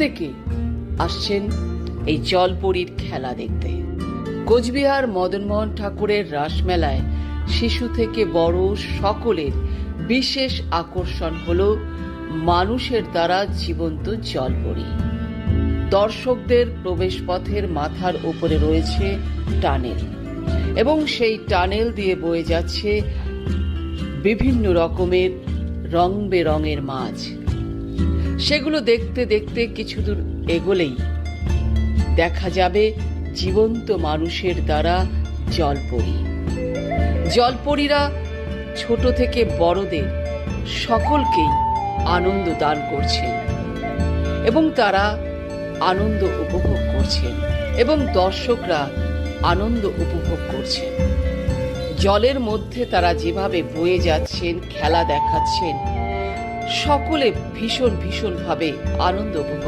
প্রত্যেকে আসছেন এই জলপরীর খেলা দেখতে। কোচবিহার মদনমোহন ঠাকুরের রাসমেলায় শিশু থেকে বড় সকলের বিশেষ আকর্ষণ হল মানুষের দ্বারা জীবন্ত জলপরী। দর্শকদের প্রবেশপথের মাথার উপরে রয়েছে টানেল এবং সেই টানেল দিয়ে বয়ে যাচ্ছে বিভিন্ন রকমের রং বেরঙের মাছ। সেগুলো দেখতে দেখতে কিছু দূর এগোলেই দেখা যাবে জীবন্ত মানুষের দ্বারা জলপরী। জলপরীরা ছোট থেকে বড়দের সকলকেই আনন্দ দান করছেন এবং তারা আনন্দ উপভোগ করছেন এবং দর্শকরা আনন্দ উপভোগ করছেন। জলের মধ্যে তারা যেভাবে বয়ে যাচ্ছেন, খেলা দেখাচ্ছেন সকলে ভীষণ ভীষণভাবে আনন্দ উপভোগ